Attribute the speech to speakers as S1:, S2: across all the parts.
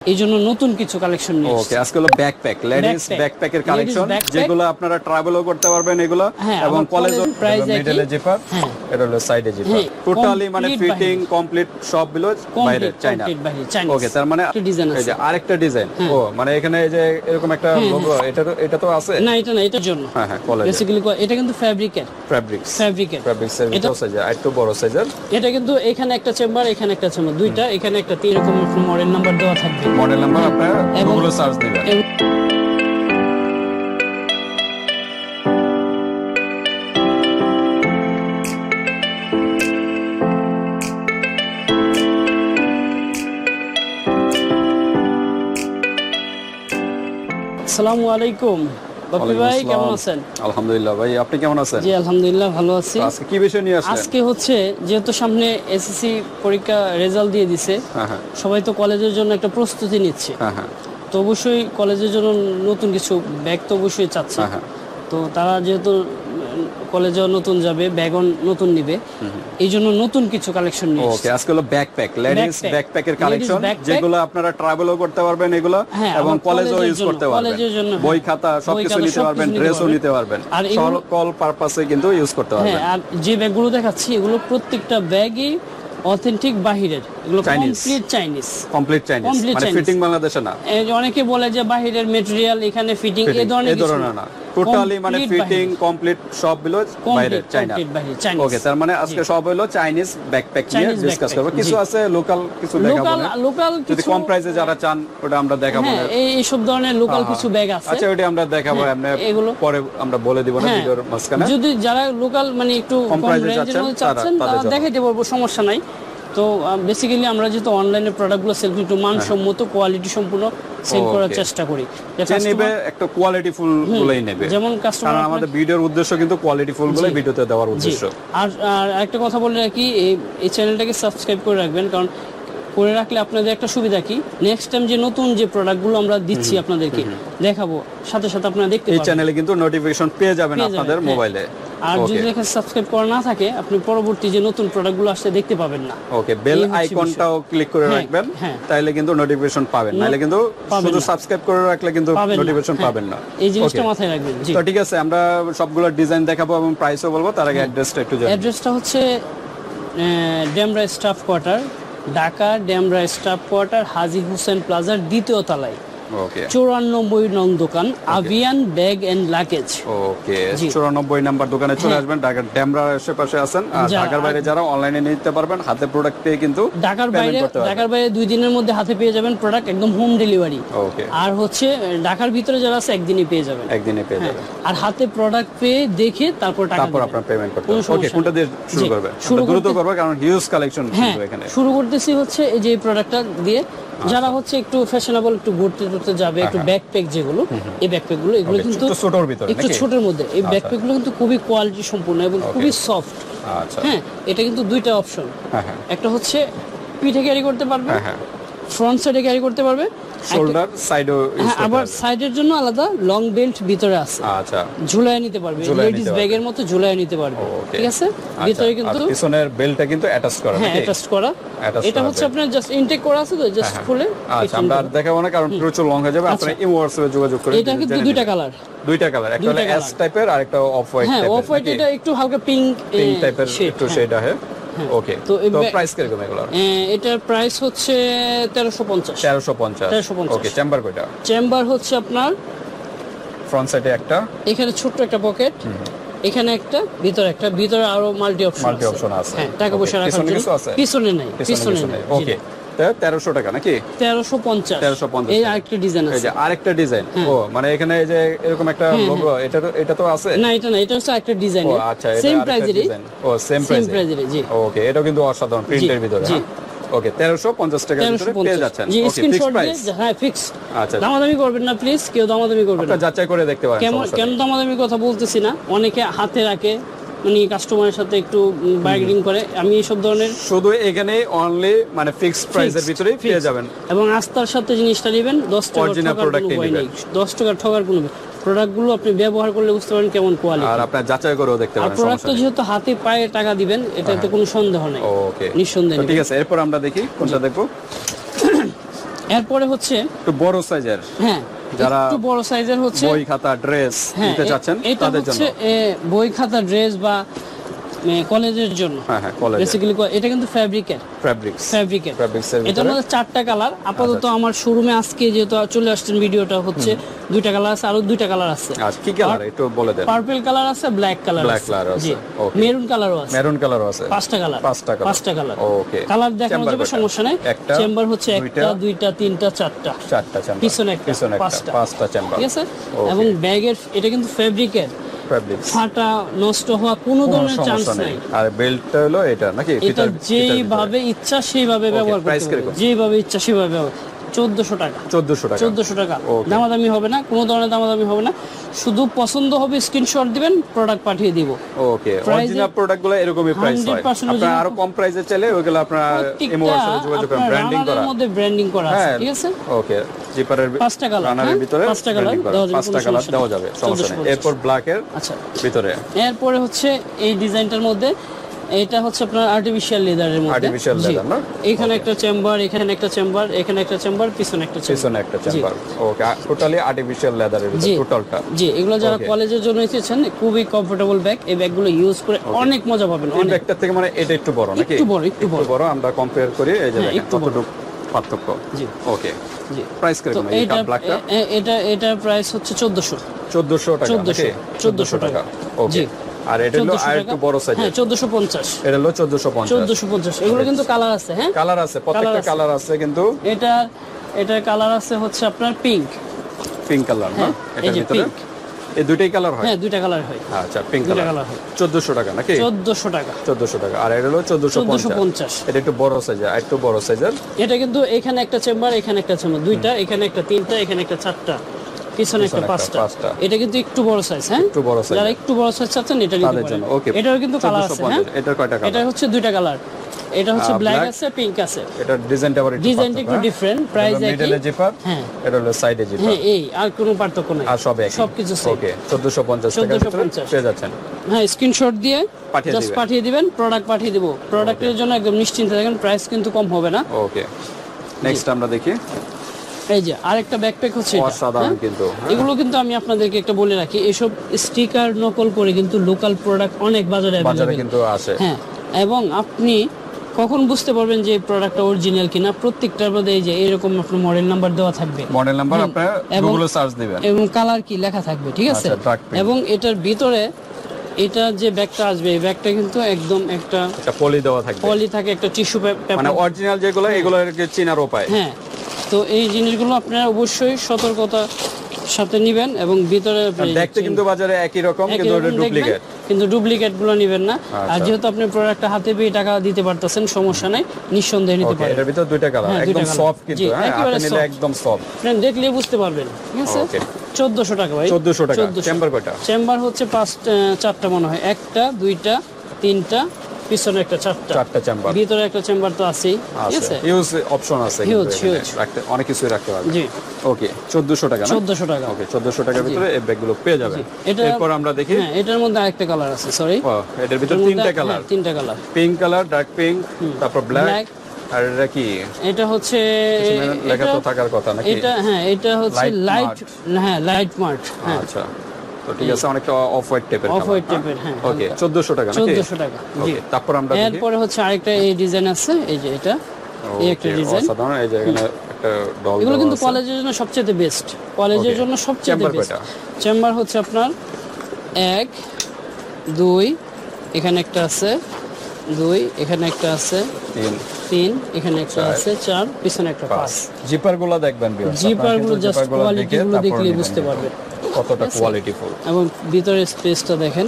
S1: এই জন্য নতুন কিছু কালেকশন নিয়ে
S2: ওকে আজকে হলো ব্যাকপ্যাক লেডিস ব্যাকপ্যাকের কালেকশন যেগুলো আপনারা ট্রাভেলও করতে পারবেন এগুলো
S1: হ্যাঁ,
S2: এবং কলেজ মিডলে জিপার
S1: হ্যাঁ।
S2: এটা হলো সাইডে জিপার
S1: হ্যাঁ,
S2: টোটালি মানে ফিটিং কমপ্লিট সবগুলো বাইরে চাইনা। ওকে তার মানে এই যে আরেকটা ডিজাইন ও মানে এখানে এই যে এরকম একটা লোগো এটা তো এটা তো আছে?
S1: না এটা না এটার জন্য।
S2: হ্যাঁ হ্যাঁ কলেজ
S1: বেসিক্যালি এটা কিন্তু ফ্যাব্রিকের
S2: ফ্যাব্রিক্স
S1: ফ্যাব্রিকের
S2: ফ্যাব্রিক্স এর
S1: এটা-
S2: সাইজ একটু বড় সাইজের
S1: এটা কিন্তু এখানে একটা চেম্বার এখানে একটা চেম্বার দুইটা এখানে একটা তিন রকম মডেল নাম্বার দেওয়া থাকবে।
S2: মডেল নাম্বার আপনার গুগলে সার্চ দিবেন।
S1: আসসালামু আলাইকুম। ভাই কেমন আছেন?
S2: আলহামদুলিল্লাহ ভাই আপনি কেমন আছেন?
S1: জি আলহামদুলিল্লাহ ভালো আছি।
S2: আজকে কি বিষয় নিয়ে আসলেন
S1: আজকে হচ্ছে যেহেতু সামনে এসএসসি পরীক্ষা রেজাল্ট দিয়ে দিছে
S2: হ্যাঁ হ্যাঁ।
S1: সবাই তো কলেজের জন্য একটা প্রস্তুতি নিচ্ছে।
S2: হ্যাঁ
S1: তো অবশ্যই কলেজের জন্য নতুন কিছু ব্যাগ তো অবশ্যই চাচ্ছে। তো তারা যেহেতু কলেজেও নতুন যাবে ব্যাগও নতুন নিবে। এই জন্য নতুন কিছু কালেকশন নিয়ে
S2: ওকে আজকে হলো ব্যাকপ্যাক লেডিস ব্যাকপ্যাকের কালেকশন যেগুলো আপনারা ট্রাভেলও করতে পারবেন এগুলো
S1: হ্যাঁ,
S2: এবং কলেজও ইউজ করতে পারবেন।
S1: জন্য,
S2: বই
S1: হ্যাঁ।
S2: খাতা সবকিছু নিতে পারবেন ড্রেসও। নিতে পারবেন।
S1: আর
S2: সকল পারপাসে কিন্তু ইউজ করতে
S1: হ্যাঁ
S2: পারবেন।
S1: আর যে ব্যাগগুলো দেখাচ্ছি এগুলো প্রত্যেকটা ব্যাগই অথেন্টিক বাহিরের। এগুলো কমপ্লিট চাইনিজ
S2: কমপ্লিট চাইনিজ মানে ফিটিং বাংলাদেশে না।
S1: অনেকে বলে যে বাহিরের এখানে ফিটিং এই ধরনের কিছু
S2: না। টোটালি মানে ফিটিং কমপ্লিট সবগুলো বাইরে চাইনা। ওকে তার মানে আজকে সব হলো চাইনিজ ব্যাকপ্যাক নিয়ে ডিসকাস করব। কিছু আছে লোকাল কিছু দেখাবো
S1: লোকাল লোকাল
S2: যদি
S1: কিছু
S2: কম প্রাইসে যারা চান ওটা আমরা দেখাবো
S1: হ্যাঁ এই এইসব ধরনের লোকাল কিছু ব্যাগ আছে।
S2: আচ্ছা ওটা আমরা দেখাবো
S1: হ্যাঁ, এগুলো-
S2: পরে আমরা বলে দিব না
S1: হ্যাঁ,
S2: ভিডিওর মাঝখানে।
S1: যদি যারা লোকাল মানে একটু
S2: কম
S1: রেঞ্জের
S2: চাচ্ছেন, তারা-
S1: দেখাইতে পারব সমস্যা নাই। তো বেসিক্যালি আমরা যেহেতু অনলাইনে প্রোডাক্টগুলো সেল করি একটু মানসম্মত কোয়ালিটি সম্পূর্ণ সেল করার চেষ্টা করি।
S2: নেবে একটা কোয়ালিটি ফুল গুলোই নেবে।
S1: যেমন
S2: কারণ
S1: কাস্টমার
S2: আমাদের ভিডিওর উদ্দেশ্য কিন্তু কোয়ালিটি ফুল গুলোই ভিডিওতে দেওয়ার উদ্দেশ্য।
S1: আর একটা কথা বলে রাখি এই এই চ্যানেলটাকে সাবস্ক্রাইব করে রাখবেন কারণ করে রাখলে আপনাদের একটা সুবিধা কি? নেক্সট টাইম যে নতুন যে প্রোডাক্টগুলো আমরা দিচ্ছি আপনাদেরকে দেখাবো সাথে সাথে আপনারা দেখতে
S2: এই চ্যানেলে কিন্তু নোটিফিকেশন পেয়ে যাবেন আপনাদের
S1: হ্যাঁ।
S2: মোবাইলে
S1: আর যদি দেখেন সাবস্ক্রাইব করা না থাকে আপনি পরবর্তী যে নতুন প্রোডাক্টগুলো আসছে দেখতে পাবেন না।
S2: ওকে বেল আইকনটাও ক্লিক করে
S1: হ্যাঁ,
S2: রাখবেন
S1: হ্যাঁ।
S2: তাইলে কিন্তু নোটিফিকেশন পাবেন। নাহলে কিন্তু শুধু। সাবস্ক্রাইব করে রাখলে কিন্তু নোটিফিকেশন
S1: হ্যাঁ।
S2: পাবেন না।
S1: এই জিনিসটা মাথায় রাখবেন জি।
S2: তো ঠিক আছে আমরা সবগুলো ডিজাইন দেখাবো এবং প্রাইসও বলব তার আগে অ্যাড্রেসটা একটু জানাব
S1: অ্যাড্রেসটা হচ্ছে Demra staff quarter Dhaka Demra staff quarter Haji Hossain প্লাজার দ্বিতীয় তলায়। চৌরানব্বই নং দোকান আভিয়ান ব্যাগ এন্ড লাগেজ।
S2: ওকে। চুরানব্বই নাম্বার দোকানে চলে
S1: হ্যাঁ।
S2: আসবেন ঢাকার ড্যামরা আশেপাশে আছেন। ঢাকার বাইরে যারা অনলাইনে নিতে পারবেন হাতে প্রোডাক্ট পেয়ে কিন্তু
S1: ঢাকার বাইরে ঢাকার বাইরে দুই দিনের মধ্যে হাতে পেয়ে যাবেন প্রোডাক্ট একদম হোম ডেলিভারি
S2: ওকে
S1: আর হচ্ছে ঢাকার ভিতরে যারা আছে একদিনই পেয়ে যাবেন।
S2: একদিনে পেয়ে
S1: হ্যাঁ,
S2: যাবেন।
S1: আর হাতে প্রোডাক্ট পেয়ে দেখে তারপর টাকা
S2: তারপর। আপনার পেমেন্ট করতে ওকে কোনটা দিয়ে শুরু করবে
S1: শুরু
S2: দ্রুত
S1: করতে-
S2: করবে কারণ হিউজ কালেকশন
S1: হ্যাঁ
S2: এখানে।
S1: শুরু করতেছি হচ্ছে এই যে প্রোডাক্টটা দিয়ে যারা হচ্ছে একটু ফ্যাশনেবল একটু ঘুরতে টুরতে যাবে একটু ব্যাকপ্যাক যেগুলো এই ব্যাকপ্যাকগুলো এগুলো কিন্তু
S2: একটু ছোটর ভিতরে
S1: একটু? ছোটের মধ্যে। এই ব্যাকপ্যাকগুলো কিন্তু খুবই কোয়ালিটি সম্পূর্ণ এবং খুবই সফট
S2: আচ্ছা।
S1: হ্যাঁ এটা কিন্তু দুইটা অপশন
S2: হ্যাঁ হ্যাঁ।
S1: একটা হচ্ছে পিঠে ক্যারি করতে পারবে
S2: হ্যাঁ।
S1: ফ্রন্ট সাইডে ক্যারি করতে পারবে।
S2: শোল্ডার সাইডও
S1: হ্যাঁ আবার। সাইডের জন্য আলাদা লং বেল্ট ভিতরে আছে।
S2: আচ্ছা।
S1: ঝুলায় নিতে পারবে। লেডিস ব্যাগের মতো ঝুলায় নিতে পারবে। ঠিক আছে?
S2: আচ্ছা,
S1: ভিতরে
S2: আর
S1: কিন্তু
S2: পিছনের বেলটা কিন্তু অ্যাটাচ করা
S1: হ্যাঁ অ্যাটাচ করা। এটা হচ্ছে আপনার জাস্ট ইনটেক করা আছে তো জাস্ট খুলে
S2: আচ্ছা আমরা আর দেখাবো না কারণ প্রচুর লং হয়ে যাবে। আপনারা ইমো হোয়াটসঅ্যাপে যোগাযোগ করে
S1: এটা কিন্তু দুইটা কালার
S2: দুইটা কালার একটা হলো এস টাইপের আর একটা অফ হোয়াইট
S1: হ্যাঁ অফ হোয়াইট এটা একটু হালকা পিঙ্ক
S2: পিঙ্ক টাইপের একটু শেড আছে ওকে
S1: তো
S2: তো
S1: এই ব্যাগ-
S2: প্রাইস কীরকম এগুলো
S1: এটার প্রাইস হচ্ছে তেরোশো পঞ্চাশ।
S2: 1350
S1: 1350
S2: ওকে চেম্বার কয়টা?
S1: চেম্বার হচ্ছে আপনার
S2: ফ্রন্ট সাইডে একটা?
S1: এখানে ছোট্ট একটা পকেট এখানে একটা ভিতরে একটা ভিতরে আরও মাল্টি অপশন
S2: মাল্টি অপশন আছে।
S1: হ্যাঁ টাকা পয়সা রাখার জন্য পিছনে নাই
S2: পিছনে
S1: নাই।
S2: নেই। তেরোশো টাকা নাকি?
S1: তেরোশো পঞ্চাশ।
S2: 1350
S1: এই আরেকটা ডিজাইন
S2: এই যে আরেকটা ডিজাইন ও মানে এখানে এই যে এরকম একটা লোগো এটা তো এটা তো আছে?
S1: না এটা না এটা হচ্ছে একটা ডিজাইন
S2: ও আচ্ছা
S1: সেম প্রাইজেরই
S2: ও সেম
S1: প্রাইজেরই জি।
S2: ওকে এটাও কিন্তু অসাধারণ প্রিন্টের ভিতরে
S1: জি।
S2: ওকে তেরোশো পঞ্চাশ টাকার ভিতরে পেয়ে যাচ্ছেন।
S1: জি স্ক্রিনশট দিয়ে হ্যাঁ ফিক্স
S2: আচ্ছা।
S1: দামাদামি করবেন না প্লিজ কেউ দামাদামি করবেন না।
S2: যাচাই করে দেখতে পারেন
S1: কেন
S2: নেই।
S1: দামাদামি কথা বলতেছি না? অনেকে হাতে রাখে মানে কাস্টমারের সাথে একটু বার্গেনিং করে। আমি এইসব ধরনের
S2: শুধু এখানে অনলি মানে ফিক্সড প্রাইসের ভিতরেই পেয়ে যাবেন।
S1: এবং আস্থার সাথে জিনিসটা নেবেন দশ টাকা ভয়
S2: নেবেন।
S1: দশ টাকা ঠকার কোনো প্রোডাক্টগুলো আপনি ব্যবহার করলে বুঝতে পারেন কেমন কোয়ালিটি
S2: আর আপনার যাচাই করেও দেখতে
S1: আর
S2: পারেন
S1: প্রোডাক্ট
S2: সমস্যা
S1: তো যেহেতু হাতে পায়ে টাকা দিবেন এটাতে কোনো সন্দেহ নেই।
S2: ওকে
S1: নিঃসন্দেহে
S2: ঠিক আছে এরপর আমরা দেখি কোনটা দেখব।
S1: এরপরে হচ্ছে
S2: একটু বড় সাইজের
S1: হ্যাঁ।
S2: যারা
S1: একটু বড় সাইজের হচ্ছে
S2: বই খাতা ড্রেস
S1: হ্যাঁ
S2: নিতে চাচ্ছেন তাদের জন্য।
S1: হচ্ছে বই খাতা ড্রেস বা কলেজের জন্য।
S2: হ্যাঁ হ্যাঁ কলেজ
S1: বেসিক্যালি এটা কিন্তু ফ্যাব্রিকের
S2: ফ্যাব্রিক্স
S1: ফ্যাব্রিকের
S2: ফ্যাব্রিক্স
S1: এটার মধ্যে চারটা কালার আপাতত
S2: আচ্ছা।
S1: আমার শোরুমে আজকে যেহেতু চলে আসছেন ভিডিওটা হচ্ছে দুইটা কালার আছে আরও দুইটা কালার আছে।
S2: আচ্ছা কি কালার একটু বলে দেন।
S1: পার্পল কালার আছে ব্ল্যাক কালার আছে।
S2: color আছে,
S1: মেরুন কালারও আছে।
S2: মেরুন কালারও আছে।
S1: পাঁচটা কালার
S2: পাঁচটা colour।
S1: পাঁচটা কালার
S2: Okay.
S1: কালার দেখানো যাবে সমস্যা নেই।
S2: একটা,
S1: চেম্বার হচ্ছে একটা
S2: দুইটা,
S1: তিনটা চারটা।
S2: চারটা চেম্বার পিছনে একটা,
S1: পাঁচটা।
S2: পাঁচটা চেম্বার
S1: ঠিক আছে? এবং ব্যাগের এটা কিন্তু ফেব্রিকের
S2: ফ্যাব্রিক্স
S1: ফাটা নষ্ট হওয়া কোনো ধরনের চান্স
S2: নাই। আর বেল্টটা হলো এটা নাকি
S1: এটা যেইভাবে ইচ্ছা সেইভাবে ব্যবহার করতে যেইভাবে ইচ্ছা সেইভাবে ব্যবহার চোদ্দশো টাকা।
S2: ভিতরে? 1400 টাকা।
S1: চোদ্দশো টাকা. দামাদামি হবে না কোনো ধরনের দামাদামি হবে না। শুধু পছন্দ হবে স্ক্রিনশট দিবেন প্রোডাক্ট পাঠিয়ে দিব।
S2: ওকে অরিজিনাল প্রোডাক্টগুলো এরকমই প্রাইস হয়। আপনারা আরও কম প্রাইসে চাইলে ওইগুলো আপনারা এমও সাথে যোগাযোগ করেন ব্র্যান্ডিং করা।
S1: মধ্যে ব্র্যান্ডিং করা আছে
S2: হ্যাঁ
S1: ঠিক আছে?
S2: ওকে জিপারের
S1: পাঁচটা
S2: রানারের
S1: হ্যাঁ?
S2: ভিতরে
S1: পাঁচটা। দেওয়া যাবে,
S2: পাঁচটা কালার দেওয়া যাবে সমস্যা নেই।
S1: 1450
S2: এরপর ব্ল্যাকের
S1: আচ্ছা।
S2: ভিতরে।
S1: এরপরে হচ্ছে এই ডিজাইনটার মধ্যে এটা হচ্ছে আপনার আর্টিফিশিয়াল লেদারের মধ্যে। জি।
S2: leather না?
S1: এখানে একটা চেম্বার এখানে একটা চেম্বার এখানে একটা চেম্বার পিছনে একটা চেম্বার
S2: পিছনে একটা চেম্বার ওকে টোটালি আর্টিফিশিয়াল লেদারের ভিতরে। টোটালটা
S1: জি এগুলো যারা কলেজের জন্য এসেছেন খুবই কমফোর্টেবল ব্যাগ এই ব্যাগগুলো ইউজ করে অনেক মজা পাবেন অনেক।
S2: ব্যাগটার থেকে মানে এটা একটু বড় নাকি?
S1: একটু বড়, একটু বড়।
S2: আমরা কম্পেয়ার করি এই যে
S1: হ্যাঁ, একটু।
S2: পার্থক্য।
S1: জি।
S2: ওকে
S1: জি।
S2: প্রাইস কীরকম এই ব্ল্যাকটা
S1: এ- এ- এটা প্রাইস হচ্ছে চোদ্দশো।
S2: 1400 টাকা
S1: 1400
S2: নাকি?
S1: 1400
S2: টাকা। ওকে
S1: জি।
S2: আর এটা হলো আর একটু বড় সাইজের
S1: হ্যাঁ চোদ্দশো পঞ্চাশ।
S2: এটা হলো 1450
S1: চোদ্দশো পঞ্চাশ। এগুলো কিন্তু কালার আছে হ্যাঁ?
S2: কালার আছে প্রত্যেকটা কালার আছে। কিন্তু
S1: এটার কালার আছে হচ্ছে আপনার পিঙ্ক
S2: পিঙ্ক কালার না?
S1: হ্যাঁ,
S2: এটার ভিতরে? এই দুইটাই কালার হয়?
S1: হ্যাঁ দুইটা কালার হয়।
S2: আচ্ছা পিঙ্ক কালার
S1: কালার হয়।
S2: 1400 টাকা নাকি?
S1: চোদ্দশো টাকা।
S2: 1400 টাকা। আর এটা হলো 1450
S1: 1450
S2: এটা একটু বড় সাইজের আর একটু বড় সাইজের
S1: এটা কিন্তু এখানে একটা চেম্বার এখানে একটা চেম্বার দুইটা এখানে একটা তিনটা এখানে একটা চারটা। পিছনে একটা পাঁচটা। এটা কিন্তু একটু বড় সাইজ হ্যাঁ?
S2: একটু বড় size
S1: যারা একটু বড় সাইজ চাচ্ছেন এটা নিতে পারেন
S2: ওকে
S1: এটার কিন্তু কালার আছে হ্যাঁ?
S2: এটার কয়টা
S1: এটা হচ্ছে দুইটা কালার এটা হচ্ছে ব্ল্যাক আছে পিঙ্ক আছে।
S2: এটা ডিজাইনটা আবার
S1: ডিজাইনটা একটু ডিফারেন্ট
S2: হ্যাঁ?
S1: প্রাইস
S2: এটা
S1: একই।
S2: মিডলে জিপার
S1: হ্যাঁ।
S2: এটা হলো সাইডে জিপার
S1: হ্যাঁ এই আর কোনো পার্থক্য নাই।
S2: আর সব একই।
S1: সবকিছু same।
S2: ওকে 1450 টাকা
S1: 1450
S2: পেয়ে যাচ্ছেন।
S1: হ্যাঁ স্ক্রিনশট দিয়ে জাস্ট। পাঠিয়ে দিবেন প্রোডাক্ট পাঠিয়ে দিব। প্রোডাক্টের জন্য একদম নিশ্চিন্তে থাকেন প্রাইস কিন্তু কম হবে না।
S2: ওকে নেক্সট আমরা দেখি।
S1: এই যে আরেকটা ব্যাকপ্যাক হচ্ছে
S2: অসাধারণ
S1: হ্যাঁ?
S2: কিন্তু?
S1: এগুলো কিন্তু আমি আপনাদেরকে একটা বলে রাখি এসব স্টিকার নকল করে কিন্তু লোকাল প্রোডাক্ট অনেক বাজারে
S2: বাজারে কিন্তু আসে।
S1: হ্যাঁ এবং আপনি কখন বুঝতে পারবেন যে এই প্রোডাক্টটা অরিজিনাল কিনা প্রত্যেকটার মধ্যে এই যে এরকম আপনার মডেল নাম্বার দেওয়া থাকবে।
S2: মডেল নাম্বার আপনারা গুগলে সার্চ দিবেন।
S1: এবং কালার কি লেখা থাকবে ঠিক আছে?
S2: আচ্ছা।
S1: এবং এটার ভিতরে এটা যে ব্যাগটা আসবে এই ব্যাগটা কিন্তু একদম একটা
S2: একটা পলি দেওয়া থাকবে।
S1: পলি থাকে একটা টিস্যু
S2: মানে অরিজিনাল যেগুলো এগুলো চেনার উপায়।
S1: হ্যাঁ তো এই জিনিসগুলো আপনারা অবশ্যই সতর্কতার সাথে নিবেন এবং ভিতরে
S2: দেখতে কিন্তু বাজারে একই রকম কিন্তু ডুপ্লিকেট
S1: কিন্তু ডুপ্লিকেটগুলো নিবেন না। আর
S2: আচ্ছা।
S1: যেহেতু আপনি প্রোডাক্টটা হাতে পেয়ে টাকা দিতে পারতেছেন সমস্যা নাই নিঃসন্দেহে নিতে পারেন
S2: এটার ভিতর দুইটা কালার
S1: হ্যাঁ,
S2: একদম সফট কিন্তু হ্যাঁ নিলে একদম সফট
S1: আপনারা দেখলেই বুঝতে পারবেন ঠিক আছে?
S2: ওকে
S1: চোদ্দশো টাকা ভাই।
S2: 1400 টাকা চেম্বার কয়টা?
S1: চেম্বার হচ্ছে পাঁচটা চারটা মনে হয়। একটা দুইটা তিনটা পিছনে একটা চারটা।
S2: চারটা চেম্বার
S1: ভিতরে একটা চেম্বার তো আছেই। ঠিক
S2: আছে।
S1: আছে?
S2: ইউজ অপশন আছে এখানে।
S1: huge।
S2: রাখতে অনেক কিছুই রাখতে পারবেন
S1: জি।
S2: ওকে 1400 টাকা না?
S1: চোদ্দশো টাকা।
S2: ওকে 1400 টাকার ভিতরে এই ব্যাগগুলো পেয়ে যাবেন। এরপর আমরা দেখি
S1: হ্যাঁ এটার মধ্যে আরেকটা কালার আছে সরি
S2: ও, এটার ভিতর তিনটা কালার
S1: তিনটা colour
S2: pink colour dark pink তারপর ব্ল্যাক আর এটা কি?
S1: এটা হচ্ছে
S2: লেখা তো থাকার কথা নাকি?
S1: এটা হ্যাঁ এটা হচ্ছে লাইট হ্যাঁ লাইট মার্ট হ্যাঁ।
S2: আচ্ছা। তো ঠিক আছে অনেকটা অফ হোয়াইট টাইপের
S1: অফ হোয়াইট টাইপের হ্যাঁ?
S2: ওকে 1400 টাকা নাকি?
S1: চোদ্দশো টাকা জি।
S2: তারপর আমরা
S1: এরপরে হচ্ছে আরেকটা এই ডিজাইন আছে এই যে এটা এই একটা ডিজাইন
S2: অসাধারণ এই যে এখানে একটা ডল
S1: এগুলো কিন্তু
S2: আছে।
S1: কলেজের জন্য সবচেয়ে বেস্ট কলেজের জন্য সবচেয়ে বেস্ট চেম্বার হচ্ছে আপনার এক দুই এখানে একটা আছে দুই এখানে একটা আছে
S2: তিন।
S1: এখানে একটা আছে চার পিছনে একটা
S2: পাঁচ। জিপারগুলো দেখবেন
S1: জিপারগুলো
S2: কিন্তু
S1: জাস্ট কোয়ালিটি গুলো
S2: তারপর
S1: বুঝতে। পারবেন।
S2: কতটা কোয়ালিটিফুল
S1: এবং ভিতরের স্পেসটা দেখেন।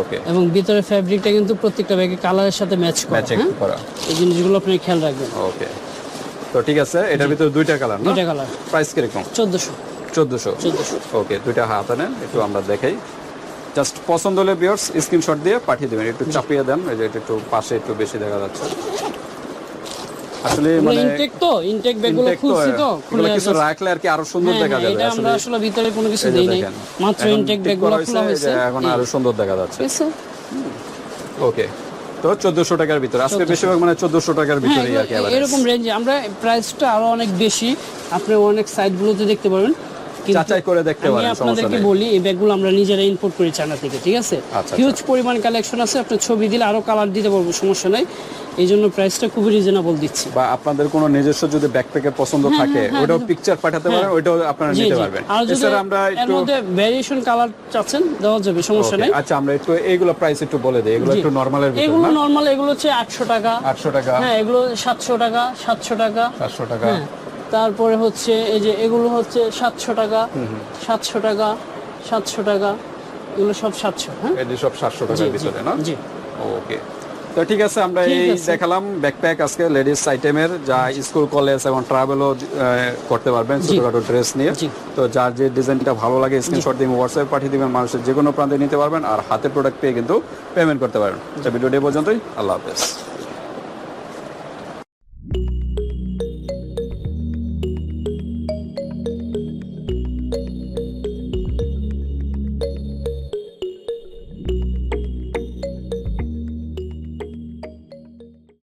S2: ওকে
S1: এবং ভিতরে ফ্যাব্রিকটা কিন্তু প্রত্যেকটা ব্যাগে কালারের সাথে ম্যাচ করা
S2: ম্যাচিং করা।
S1: এই জিনিসগুলো আপনি খেয়াল রাখবেন।
S2: ওকে তো ঠিক আছে এটার ভিতরে দুইটা কালার না?
S1: দুইটা কালার
S2: প্রাইস কীরকম?
S1: চোদ্দশো।
S2: চোদ্দশো।
S1: চোদ্দশো।
S2: ওকে দুইটা হাত আনেন একটু আমরা দেখাই। জাস্ট পছন্দ হলে বিয়ার্স স্ক্রিনশট দিয়ে পাঠিয়ে দেবেন একটু চাপিয়ে দেন এই যে এটা একটু পাশে একটু বেশি দেখা যাচ্ছে। আসলে মানে
S1: ইনটেক তো ইনটেক ব্যাগগুলো খুলছি তো খুলে
S2: কিছু রাখলে আর কি আরও সুন্দর
S1: হ্যাঁ,
S2: দেখা
S1: হ্যাঁ,
S2: যাবে
S1: এটা আমরা
S2: আসলে।
S1: ভিতরে কোনো কিছু দেই নাই মাত্র ইনটেক ব্যাগগুলো খোলা
S2: হয়েছে, এখন আরও সুন্দর দেখা যাচ্ছে।
S1: ঠিক আছে
S2: ওকে তো চোদ্দশো টাকার ভিতরে আজকে বেশিরভাগ মানে 1400 টাকার
S1: হ্যাঁ
S2: ভিতরে আর কি
S1: এরকম রেঞ্জে আমরা প্রাইসটা আরও অনেক বেশি আপনি অনেক সাইটগুলোতে দেখতে পারবেন।
S2: যাচাই করে দেখতে পারেন, সমস্যা
S1: আপনাদেরকে। বলি এই ব্যাগগুলো আমরা নিজেরা ইম্পোর্ট করি চায়না থেকে ঠিক আছে?
S2: আচ্ছা,
S1: হিউজ পরিমাণ কালেকশন আছে আপনি ছবি দিলে আরও কালার দিতে পারব সমস্যা নাই। এই জন্য প্রাইসটা খুবই রিজনেবল দিচ্ছি।
S2: বা আপনাদের কোনো নিজস্ব যদি ব্যাকপ্যাকের পছন্দ থাকে
S1: হ্যাঁ,
S2: ওটাও পিকচার পাঠাতে পারেন ওইটাও আপনারা নিতে পারবেন।
S1: আর যদি
S2: আমরা
S1: এর
S2: একটু
S1: মধ্যে ভ্যারিয়েশন কালার চাচ্ছেন দেওয়া যাবে সমস্যা নেই।
S2: আচ্ছা আমরা একটু এইগুলো প্রাইস একটু বলে দিই এগুলো একটু নরমালের ভিতর
S1: এগুলো নর্মাল এগুলো হচ্ছে আটশো টাকা।
S2: আটশো টাকা।
S1: হ্যাঁ এগুলো সাতশো টাকা সাতশো টাকা।
S2: চারশো টাকা।
S1: হ্যাঁ। তারপরে হচ্ছে এই যে এগুলো হচ্ছে সাতশো টাকা সাতশো টাকা সাতশো টাকা এগুলো সব সাতশো হ্যাঁ?
S2: সব সাতশো টাকার ভিতরে না?
S1: জি।
S2: ওকে। তো ঠিক আছে আমরা এই দেখালাম ব্যাকপ্যাক আজকে লেডিস আইটেমের যা স্কুল কলেজ এবং ট্রাভেলও করতে পারবেন ছোটখাটো ড্রেস নিয়ে। তো যার যে ডিজাইনটা ভালো লাগে স্ক্রিনশট দিয়ে হোয়াটসঅ্যাপ পাঠিয়ে দিবেন মানুষের যে কোনো প্রান্তে নিতে পারবেন আর হাতে প্রোডাক্ট পেয়ে কিন্তু পেমেন্ট করতে পারবেন। ভিডিওটি পর্যন্তই আল্লাহ হাফেজ।